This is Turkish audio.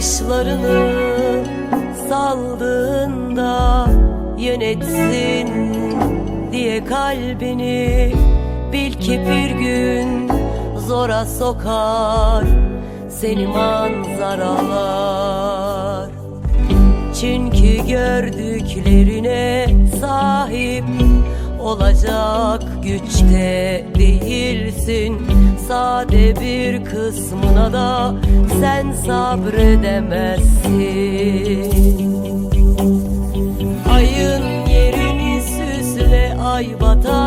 bakışlarını saldığında yönetsin diye kalbini bil ki bir gün zora sokar seni manzaralar. Çünkü gördüklerine sahip olacak güçte değilsin Sade bir kısmına da sen sabredemezsin. Ayın yerini süsle ay batarsa